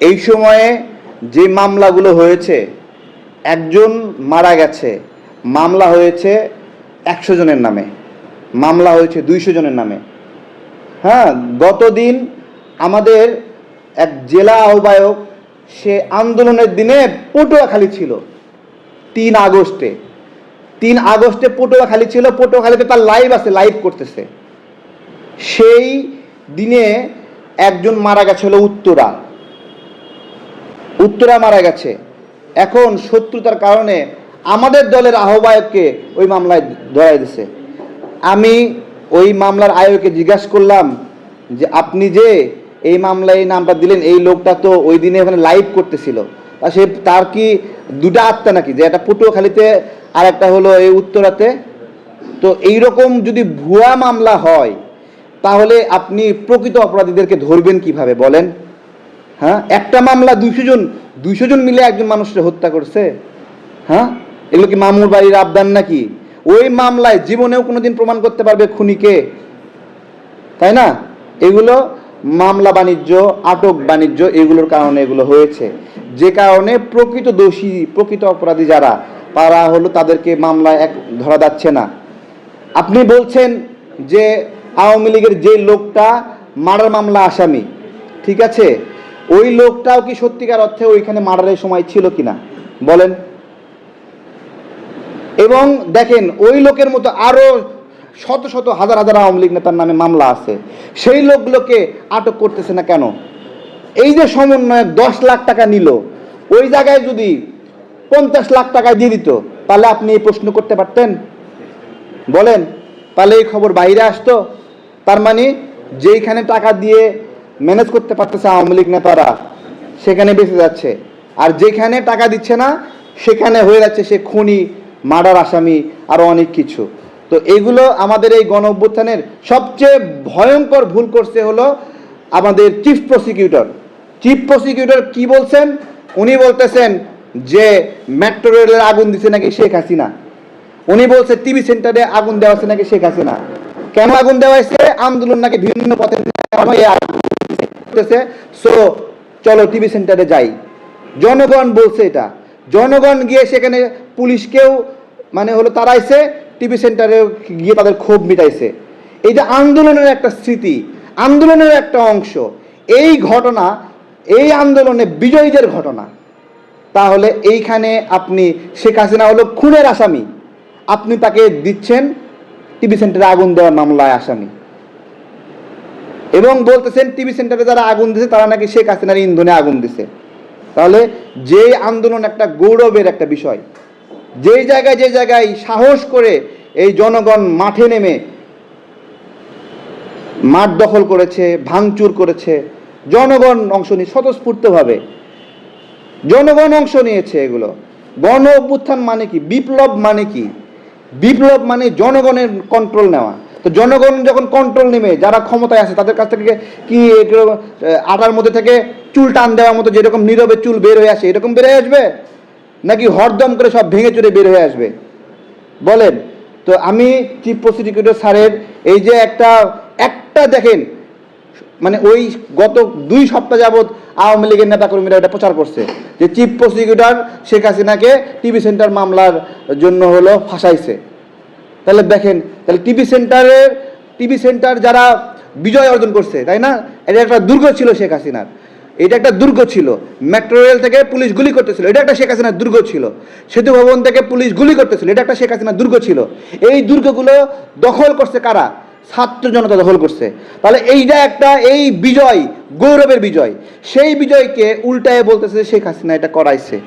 এই সময়ে যে মামলাগুলো হয়েছে, একজন মারা গেছে, মামলা হয়েছে একশো জনের নামে, মামলা হয়েছে দুইশো জনের নামে। হ্যাঁ গতদিন আমাদের এক জেলা আহ্বায়ক, সে আন্দোলনের দিনে পটুয়াখালী ছিল, তিন আগস্টে। তিন আগস্টে পটুয়াখালী ছিল, পটুয়াখালীতে তার লাইভ আছে লাইভ করতেছে। সেই দিনে একজন মারা গেছে হলো উত্তরা। উত্তরা মারা গেছে। এখন শত্রুতার কারণে আমাদের দলের আহ্বায়ককে ওই মামলায় ধরাই দিছে। আমি ওই মামলার আয়োগকে জিজ্ঞাসা করলাম যে, আপনি যে এই মামলায় এই নামটা দিলেন, এই লোকটা তো ওই দিনে ওখানে লাইভ করতেছিল। সে, তার কি দুটা আত্মা নাকি? যে একটা পটুয়াখালীতে আর একটা হলো এই উত্তরাতে। তো এইরকম যদি ভুয়া মামলা হয়, তাহলে আপনি প্রকৃত অপরাধীদেরকে ধরবেন কীভাবে বলেন? হ্যাঁ? একটা মামলা দুইশো জন দুইশো জন মিলে একজন মানুষকে হত্যা করছে। হ্যাঁ? এগুলো কি মামুর বাড়ির আবদান নাকি? ওই মামলায় জীবনেও কোনোদিন প্রমাণ করতে পারবে খুনিকে। তাই না? এগুলো মামলা বাণিজ্য, আটক বাণিজ্য, এগুলোর কারণে এগুলো হয়েছে। যে কারণে প্রকৃত দোষী, প্রকৃত অপরাধী যারা, তারা হলো তাদেরকে মামলায় এক ধরা যাচ্ছে না। আপনি বলছেন যে আওয়ামী লীগের যে লোকটা মার্ডার মামলা আসামি। ঠিক আছে? ওই লোকটাও কি সত্যিকার অর্থে ওইখানে মার্ডারের সময় ছিল কিনা? বলেন। এবং দেখেন, ওই লোকের মতো আরও শত শত হাজার হাজার আওয়ামী লীগ নেতার নামে মামলা আছে। সেই লোকগুলোকে আটক করতেছে না কেন? এই যে সমন্বয়ক দশ লাখ টাকা নিল, ওই জায়গায় যদি পঞ্চাশ লাখ টাকা দিয়ে দিত, তাহলে আপনি এই প্রশ্ন করতে পারতেন? বলেন। তাহলে এই খবর বাইরে আসতো? তার মানে যেইখানে টাকা দিয়ে ম্যানেজ করতে পারতেছে আওয়ামী লীগ নেতারা, সেখানে বেঁচে যাচ্ছে। আর যেখানে টাকা দিচ্ছে না, সেখানে হয়ে যাচ্ছে সে খুনি, মার্ডার আসামি আরও অনেক কিছু। তো এগুলো আমাদের এই গণ অভ্যুত্থানের সবচেয়ে ভয়ঙ্কর ভুল করছে হলো আমাদের চিফ প্রসিকিউটর চিফ প্রসিকিউটর কি বলছেন? উনি বলতেছেন যে মেট্রো রেলের আগুন দিছে নাকি শেখ হাসিনা। উনি বলছে টিভি সেন্টারে আগুন দেওয়া হয়েছে নাকি শেখ হাসিনা। কেন আগুন দেওয়া হয়েছে? আন্দোলন নাকি বিভিন্ন পথে করতেছে। সো চলো টিভি সেন্টারে যাই। জনগণ বলছে এটা। জনগণ গিয়ে সেখানে পুলিশকেও মানে হলো তারা তারাইছে টিভি সেন্টারে গিয়ে তাদের ক্ষোভ মিটাইছে। এইটা আন্দোলনের একটা স্মৃতি, আন্দোলনের একটা অংশ, এই ঘটনা, এই আন্দোলনে বিজয়ীদের ঘটনা। তাহলে এইখানে আপনি শেখ হাসিনা হলো খুনের আসামি। আপনি তাকে দিচ্ছেন টিভি সেন্টারে আগুন দেওয়ার মামলায় আসামি। এবং বলতেছেন টিভি সেন্টারে যারা আগুন দিছে, তারা নাকি শেখ হাসিনার ইন্ধনে আগুন দিছে। তাহলে যে আন্দোলন একটা গৌরবের একটা বিষয়, যেই জায়গায় যে জায়গায় সাহস করে এই জনগণ মাঠে নেমে মাঠ দখল করেছে, ভাঙচুর করেছে, জনগণ অংশ নিয়ে স্বতঃস্ফূর্তভাবে, জনগণ অংশ নিয়েছে এগুলো। গণ অভ্যুত্থান মানে কি? বিপ্লব মানে কি? বিপ্লব মানে জনগণের কন্ট্রোল নেওয়া। তো জনগণ যখন কন্ট্রোল নেবে, যারা ক্ষমতায় আছে, তাদের কাছ থেকে কি আটার মধ্যে থেকে চুল টান দেওয়ার মতো যেরকম নীরবে চুল বের হয়ে আসে, এরকম বের হয়ে আসবে? নাকি হরদম করে সব ভেঙে চুরে বের হয়ে আসবে? বলেন। তো আমি চিফ প্রসিকিউটর স্যারের এই যে একটা একটা দেখেন মানে ওই গত দুই সপ্তাহ যাবৎ আওয়ামী লীগের নেতাকর্মীরা এটা প্রচার করছে, যে চিফ প্রসিকিউটর শেখ হাসিনাকে টিভি সেন্টার মামলার জন্য হলো ফাঁসাইছে। তাহলে দেখেন, তাহলে টিভি সেন্টারের টিভি সেন্টার যারা বিজয় অর্জন করছে, তাই না? এটা একটা দুর্গ ছিল শেখ হাসিনার। এটা একটা দুর্গ ছিল। মেট্রো রেল থেকে পুলিশ গুলি করতেছিল। এটা একটা শেখ হাসিনার দুর্গ ছিল। সেতু ভবন থেকে পুলিশ গুলি করতেছিল। এটা একটা শেখ হাসিনার দুর্গ ছিল। এই দুর্গগুলো দখল করছে কারা? ছাত্র জনতা দখল করছে। তাহলে এইটা একটা, এই বিজয়, গৌরবের বিজয়। সেই বিজয়কে উল্টায় বলতেছে শেখ হাসিনা এটা করাইছে।